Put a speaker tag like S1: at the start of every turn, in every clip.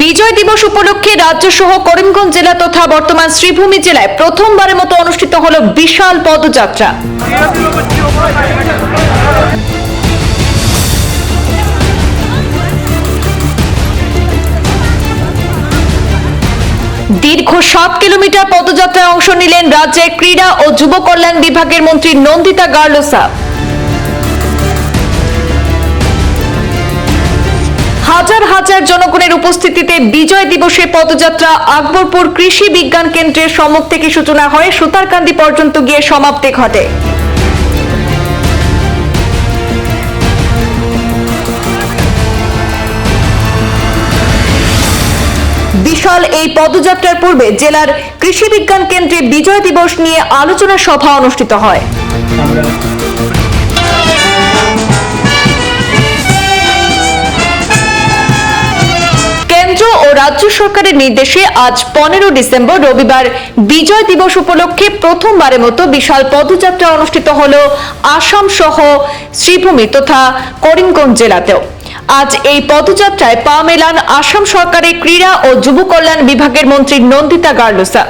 S1: বিজয় দিবস উপলক্ষে রাজ্য সহ করিমগঞ্জ জেলা তথা বর্তমান শ্রীভূমি জেলায় প্রথমবারের মতো অনুষ্ঠিত হল বিশাল পদযাত্রা। দীর্ঘ সাত কিলোমিটার পদযাত্রায় অংশ নিলেন রাজ্যের ক্রীড়া ও যুব কল্যাণ বিভাগের মন্ত্রী নন্দিতা গার্লোসা। হাজার হাজার জনগণের উপস্থিতিতে বিজয় দিবসে পদযাত্রা আকবরপুর কৃষি বিজ্ঞান কেন্দ্রের সম্মুখ থেকে সূচনা হয় সুতারকান্দি পর্যন্ত গিয়ে সমাপ্তি ঘটে। বিশাল এই পদযাত্রার পূর্বে জেলার কৃষি বিজ্ঞান কেন্দ্রে বিজয় দিবস নিয়ে আলোচনা সভা অনুষ্ঠিত হয়। রাজ্য সরকারের নির্দেশে আজ পনেরো ডিসেম্বর রবিবার বিজয় দিবস উপলক্ষে প্রথমবারের মতো বিশাল পদযাত্রা অনুষ্ঠিত হল আসাম সহ শ্রীভূমি তথা করিমগঞ্জ জেলাতেও। আজ এই পদযাত্রায় পা মেলান আসাম সরকারের ক্রীড়া ও যুব কল্যাণ বিভাগের মন্ত্রী নন্দিতা গার্লোসা।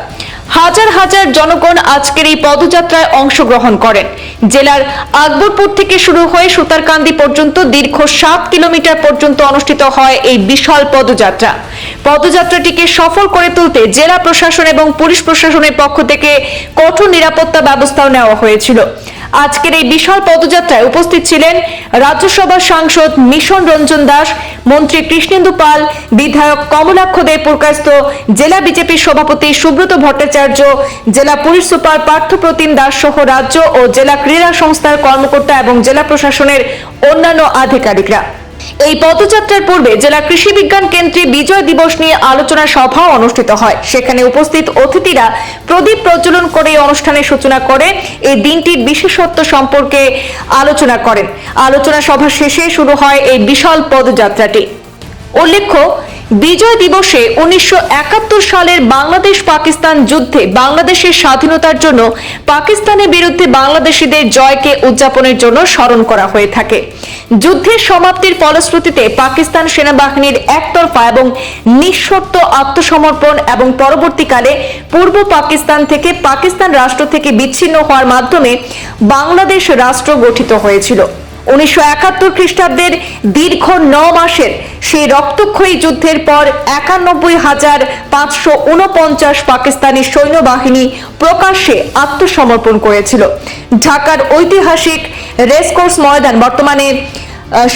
S1: হাজার হাজার জনগণ আজকের এই পদযাত্রায় অংশগ্রহণ করেন। জেলার আকবরপুর থেকে শুরু হয়ে সুতারকান্দি পর্যন্ত দীর্ঘ সাত কিলোমিটার পর্যন্ত অনুষ্ঠিত হয় এই বিশাল পদযাত্রা। পদযাত্রাটিকে সফল করে তুলতে জেলা প্রশাসন এবং পুলিশ প্রশাসনের পক্ষ থেকে কঠোর নিরাপত্তা ব্যবস্থাও নেওয়া হয়েছিল। আজকের এই বিশাল পদযাত্রায় উপস্থিত ছিলেন রাজ্যসভার সাংসদ মিশন রঞ্জন দাস, মন্ত্রী কৃষ্ণেন্দু পাল, বিধায়ক কমলাক্ষ দে পুরকাস্ত জেলা বিজেপির সভাপতি সুব্রত ভট্টাচার্য, জেলা পুলিশ সুপার পার্থপ্রতিম দাস সহ রাজ্য ও জেলা ক্রীড়া সংস্থার কর্মকর্তা এবং জেলা প্রশাসনের অন্যান্য আধিকারিকরা। এই পদযাত্রার পূর্বে জেলা কৃষি বিজ্ঞান কেন্দ্রে বিজয় দিবস নিয়ে আলোচনা সভা অনুষ্ঠিত হয়। সেখানে উপস্থিত অতিথিরা প্রদীপ প্রজ্বলন করে অনুষ্ঠানের সূচনা করে, এই দিনটির বিশেষত্ব সম্পর্কে আলোচনা করেন। আলোচনা সভা শেষে শুরু হয় এই বিশাল পদযাত্রাটি। উল্লেখ্য বিজয় দিবসে উনিশশো একাত্তর সালের বাংলাদেশ পাকিস্তান যুদ্ধে বাংলাদেশের স্বাধীনতার জন্য পাকিস্তানের বিরুদ্ধে বাংলাদেশিদের জয়কে উদযাপনের জন্য স্মরণ করা হয়ে থাকে। যুদ্ধের সমাপ্তির ফলশ্রুতিতে পাকিস্তান সেনাবাহিনীর একতরফা এবং নিঃশর্ত আত্মসমর্পণ এবং পরবর্তীকালে পূর্ব পাকিস্তান থেকে পাকিস্তান রাষ্ট্র থেকে বিচ্ছিন্ন হওয়ার মাধ্যমে বাংলাদেশ রাষ্ট্র গঠিত হয়েছিল। উনিশশো একাত্তর খ্রিস্টাব্দের দীর্ঘ ন মাসের সেই রক্তক্ষয়ী যুদ্ধের পর একানব্বই হাজার পাঁচশো উনপঞ্চাশ পাকিস্তানি সৈন্যবাহিনী প্রকাশ্যে আত্মসমর্পণ করেছিল। ঢাকার ঐতিহাসিক রেসকোর্স ময়দান বর্তমানে আহ,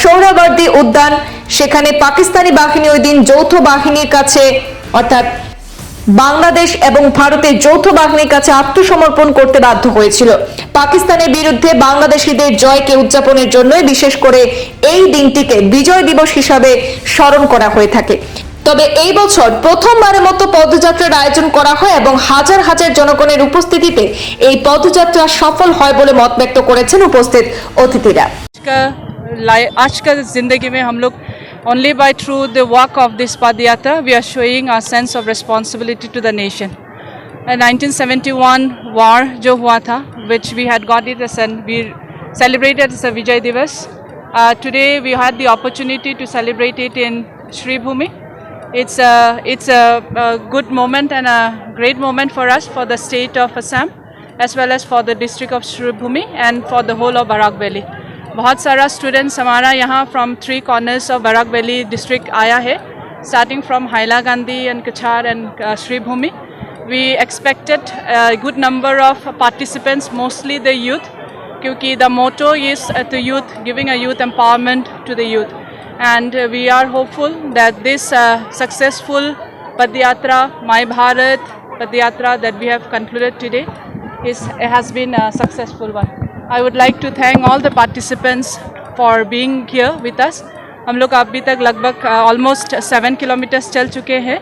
S1: উদ্যান সেখানে পাকিস্তানি বাহিনী ওই দিন যৌথ বাহিনীর কাছে অর্থাৎ বাংলাদেশ এবং ভারতের যৌথ বাহিনীর কাছে আত্মসমর্পণ করতে বাধ্য হয়েছিল পাকিস্তানের বিরুদ্ধে বাংলাদেশিদের জয়কে উদযাপনের জন্যই বিশেষ করে এই দিনটিকে বিজয় দিবস হিসাবে স্মরণ করা হয়ে থাকে তবে এই বছর প্রথমবারের মতো পদযাত্রার আয়োজন করা হয় এবং হাজার হাজার জনগণের উপস্থিতিতে এই পদযাত্রা সফল হয় বলে মত ব্যক্ত করেছেন উপস্থিত অতিথিরা
S2: आज का लाइ- आज का ज़िंदगी में हम लोग Only by through the work of this Padhyata, we are showing our sense of responsibility to the nation. In 1971 war jo tha, which we had got it as an, we celebrated as a Vijay Divas. Uh, today we had the opportunity to celebrate it in Sri Bhumi. It's a, it's a, a good moment and a great moment for us, for the state of Assam, as well as for the district of Sri Bhumi and for the whole of Barak Valley. बहुत सारा students हमारा यहाँ from three corners of Barak valley district आया है starting from Hailakandi and Cachar and Sribhumi we expected good number of participants mostly the youth क्योंकि the motto is the youth giving a youth empowerment to the youth and we are hopeful that this successful padyatra My Bharat padyatra that we have concluded today is has been successful one I would like to thank all the participants for being here with us. हम लोग अभी तक लगभग almost seven kilometres चल चुके हैं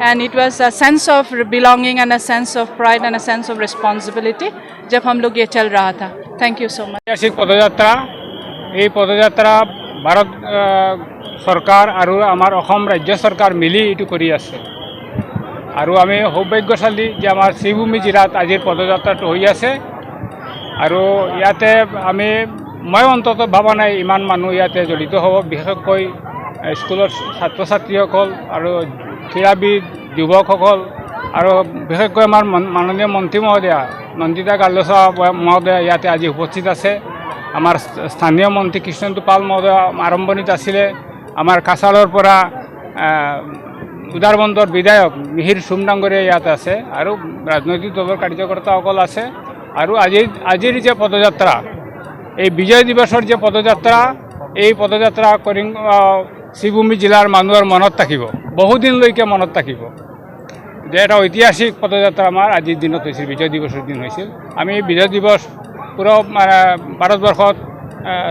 S2: and it was a sense of belonging and a sense of pride and a sense of responsibility जब हम लोग ये चल रहा था थैंक यू सो मच
S3: ঐতিহাসিক পদযাত্ৰা এই পদযাত্ৰা ভাৰত আহ, চৰকাৰ আৰু আমাৰ অসম ৰাজ্য চৰকাৰ মিলি এইটো কৰি আছে আৰু আমি সৌভাগ্যশালী যে আমাৰ শ্ৰীভূমি জিলাত আজিৰ পদযাত্ৰাটো হৈ আছে আৰু ইয়াতে আমি, মই অন্ততঃ ভবা নাই ইমান মানুহ ইয়াতে জড়িত হ'ব। বিশেষকৈ স্কুলৰ ছাত্ৰ ছাত্ৰীসকল আৰু ক্ৰীড়াবিদ, যুৱকসকল আৰু বিশেষকৈ আমাৰ মাননীয় মন্ত্ৰী মহোদয়া, নন্দিতা গাৰ্লচা মহোদয়া ইয়াতে আজি উপস্থিত আছে। আমাৰ স্থানীয় মন্ত্ৰী কৃষ্ণন্তু পাল মহোদয় আৰম্ভণিত আছিলে। আমাৰ কাছাৰৰ পৰা উদাৰবন্দৰ বিধায়ক মিহিৰ চুম ইয়াত আছে আৰু ৰাজনৈতিক দলৰ কাৰ্যকৰ্তাসকল আছে। আৰু আজিৰ আজিৰ যে পদযাত্ৰা এই বিজয় দিৱসৰ যে পদযাত্ৰা এই পদযাত্ৰা আহ, শ্ৰীভূমি জিলাৰ মানুহৰ মনত থাকিব বহুদিনলৈকে মনত থাকিব। যে এটা ঐতিহাসিক পদযাত্ৰা আমাৰ আজিৰ দিনত হৈছিল বিজয় দিৱসৰ দিন হৈছিল। আমি বিজয় দিৱস পুৰা মানে ভাৰতবৰ্ষত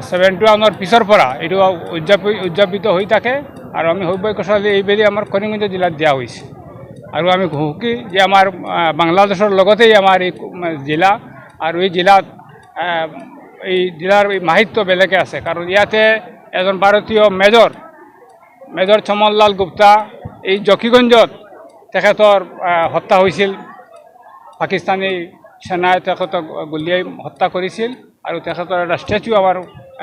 S3: ছেভেণ্টি ওৱানৰ পিছৰ পৰা এইটো উদযাপি উদযাপিত হৈ থাকে আৰু আমি সৌভাগ্যশালী এইবেলি আমাৰ কৰিমগঞ্জ জিলাত দিয়া হৈছে। আৰু আমি সুখী যে আমাৰ বাংলাদেশৰ লগতেই আমাৰ এই কো- জিলা আৰু এই জিলাত এই জিলাৰ এই মাহিত্য বেলেগে আছে। কাৰণ ইয়াতে এজন ভাৰতীয় মেজৰ মেজৰ চমনলাল গুপ্তা এই জকিগঞ্জত তেখেতৰ হত্যা হৈছিল। পাকিস্তানী সেনাই তেখেতক গুলীয়াই হত্যা কৰিছিল আৰু তেখেতৰ এটা ষ্টেচু আমাৰ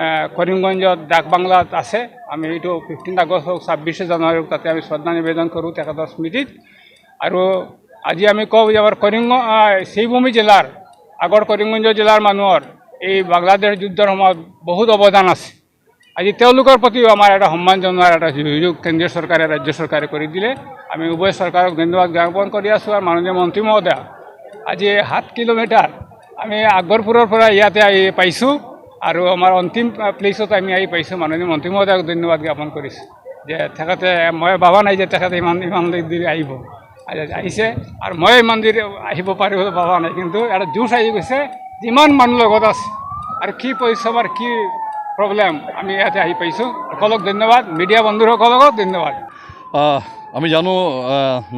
S3: আহ, কৰিমগঞ্জত ডাক বাংলাত আছে। আমি এইটো ফিফটিন আগষ্ট হওক ছাব্বিছে জানুৱাৰী হওক তাতে আমি শ্ৰদ্ধা নিবেদন কৰোঁ তেখেতৰ স্মৃতিত। আৰু আজি আমি কওঁ যে আমাৰ কৰিমগঞ্জ শ্ৰীভূমি জিলাৰ আগৰ কৰিমগঞ্জ জিলাৰ মানুহৰ এই বাংলাদেশ যুদ্ধৰ সময়ত বহুত অৱদান আছে। আজি তেওঁলোকৰ প্ৰতিও আমাৰ এটা সন্মান জনোৱাৰ এটা সুযোগ কেন্দ্ৰীয় চৰকাৰে, ৰাজ্য চৰকাৰে কৰি দিলে। আমি উভয় চৰকাৰক ধন্যবাদ জ্ঞাপন কৰি আছোঁ আৰু মাননীয় মন্ত্ৰী মহোদয়া, আজি সাত কিলোমিটাৰ আমি আগৰপুৰৰ পৰা ইয়াতে আহি পাইছোঁ আৰু আমাৰ অন্তিম প্লেচত আমি আহি পাইছোঁ। মাননীয় মন্ত্ৰী মহোদয়ক ধন্যবাদ জ্ঞাপন কৰিছোঁ যে তেখেতে, মই ভবা নাই যে তেখেতে ইমান ইমান দেৰি আহিব। আহিছে। আৰু মই ইমান দেৰি আহিব পাৰিব ভবা নাই, কিন্তু এটা জোচ আহি গৈছে। যিমান মানুহ লগত আছে, আৰু কি পৰিশ্ৰম আৰু কি প্ৰব্লেম, আমি ইয়াতে আহি পাইছোঁ। সকলক ধন্যবাদ। মিডিয়া বন্ধুসকলকো ধন্যবাদ।
S4: আমি জানো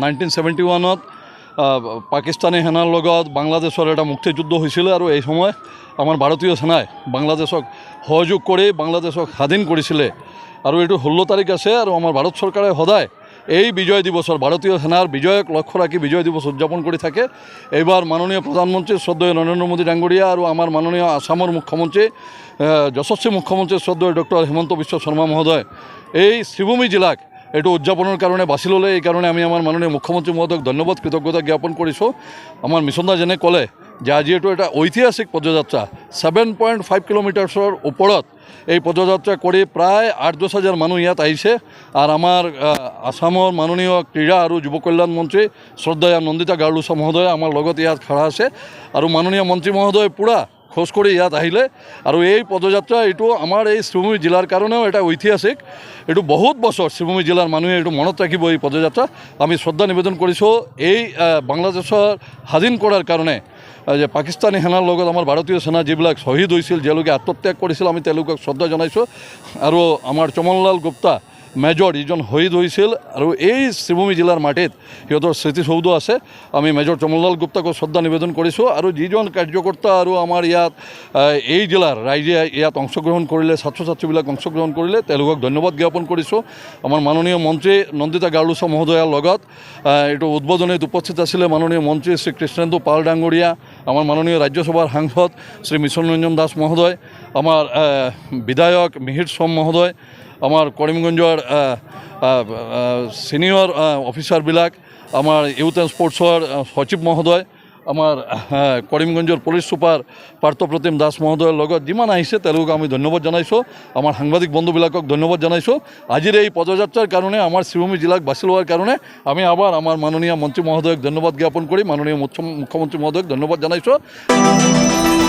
S4: নাইনটিন ছেভেণ্টি ওৱানত পাকিস্তানী সেনাৰ লগত বাংলাদেশৰ এটা মুক্তিযুদ্ধ হৈছিলে আৰু এই সময় আমাৰ ভাৰতীয় সেনাই বাংলাদেশক সহযোগ কৰি বাংলাদেশক স্বাধীন কৰিছিলে। আৰু এইটো ষোল্ল তাৰিখ আছে আৰু আমাৰ ভাৰত চৰকাৰে সদায় এই বিজয় দিৱসৰ ভাৰতীয় সেনাৰ বিজয়ক লক্ষ্য ৰাখি বিজয় দিৱস উদযাপন কৰি থাকে। এইবাৰ মাননীয় প্ৰধানমন্ত্ৰী শ্ৰদ্ধেয় নৰেন্দ্ৰ মোদী ডাঙৰীয়া আৰু আমাৰ মাননীয় আসামৰ মুখ্যমন্ত্ৰী আহ, যশস্বী মুখ্যমন্ত্ৰী শ্ৰদ্ধেয় ডক্টৰ হিমন্ত বিশ্ব শৰ্মা মহোদয়। এই শ্ৰীভূমি জিলাক এইটো উদযাপনৰ কাৰণে বাছি ল'লে এইকাৰণে আমি আমাৰ মাননীয় মুখ্যমন্ত্ৰী মহোদয়ক ধন্যবাদ কৃতজ্ঞতা জ্ঞাপন কৰিছোঁ আমাৰ মিছনদা যেনে ক'লে যে আজি এইটো এটা ঐতিহাসিক পদযাত্ৰা ছেভেন পইণ্ট ফাইভ কিলোমিটাৰ্ছৰ ওপৰত এই পদযাত্ৰা কৰি প্ৰায় আঠ দহ হাজাৰ মানুহ ইয়াত আহিছে। আৰু আমাৰ আহ, আসামৰ মাননীয় ক্ৰীড়া আৰু যুৱ কল্যাণ মন্ত্ৰী শ্ৰদ্ধেয়া নন্দিতা গাৰ্লুচা মহোদয় আমাৰ লগত ইয়াত খাৰা আছে। আৰু মাননীয় মন্ত্ৰী মহোদয় পূৰা খোজ কৰি ইয়াত আহিলে। আৰু এই পদযাত্ৰা এইটো আমাৰ এই শ্ৰীভূমি জিলাৰ কাৰণেও এটা ঐতিহাসিক এইটো বহুত বছৰ শ্ৰীভূমি জিলাৰ মানুহে এইটো মনত ৰাখিব এই পদযাত্ৰা। আমি শ্ৰদ্ধা নিবেদন কৰিছোঁ এই বাংলাদেশৰ স্বাধীন কৰাৰ কাৰণে যে পাকিস্তানী সেনাৰ লগত আমাৰ ভাৰতীয় সেনা যিবিলাক শ্বহীদ হৈছিল, যে আত্মত্যাগ কৰিছিল, আমি তেওঁলোকক শ্ৰদ্ধা জনাইছোঁ। আৰু আমাৰ চমনলাল গুপ্তা মেজৰ যিজন শ্বহীদ হৈছিল আৰু এই শ্ৰীভূমি জিলাৰ মাটিত সিহঁতৰ স্মৃতিসৌধ আছে। আমি মেজৰ চমনলাল গুপ্তাকো শ্ৰদ্ধা নিবেদন কৰিছোঁ আৰু যিজন কাৰ্যকৰ্তা আৰু আমাৰ ইয়াত এই জিলাৰ ৰাইজে ইয়াত অংশগ্ৰহণ কৰিলে ছাত্ৰ ছাত্ৰীবিলাক অংশগ্ৰহণ কৰিলে, তেওঁলোকক ধন্যবাদ জ্ঞাপন কৰিছোঁ। আমাৰ মাননীয় মন্ত্ৰী নন্দিতা গাৰ্লুচা মহোদয়াৰ লগত এইটো উদ্বোধনীত উপস্থিত আছিলে মাননীয় মন্ত্ৰী শ্ৰী কৃষ্ণেন্দু পাল ডাঙৰীয়া আমাৰ মাননীয় ৰাজ্যসভাৰ সাংসদ শ্ৰী মিশন রঞ্জন দাস মহোদয় আমাৰ বিধায়ক মিহির সোম মহোদয় আমাৰ কৰিমগঞ্জৰ ছিনিয়ৰ অফিচাৰবিলাক আমাৰ ইউথ এণ্ড স্পৰ্টছৰ সচিব মহোদয় আমাৰ করিমগঞ্জের কৰিমগঞ্জৰ পুলিচ ছুপাৰ পাৰ্থপ্ৰতিম দাস মহোদয়ৰ লগত যিমান আহিছে, তেওঁলোকক আমি ধন্যবাদ জনাইছোঁ। আমাৰ সাংবাদিক বন্ধুবিলাকক ধন্যবাদ জনাইছোঁ। আজিৰ এই পদযাত্ৰাৰ কাৰণে, আমাৰ শিৱভূমি জিলাক বাছি লোৱাৰ কাৰণে, আমি আবাৰ আমাৰ মাননীয় মন্ত্ৰী মহোদয়ক ধন্যবাদ জ্ঞাপন কৰি, মাননীয় মুখ্য- মুখ্যমন্ত্ৰী মহোদয়ক ধন্যবাদ জনাইছোঁ।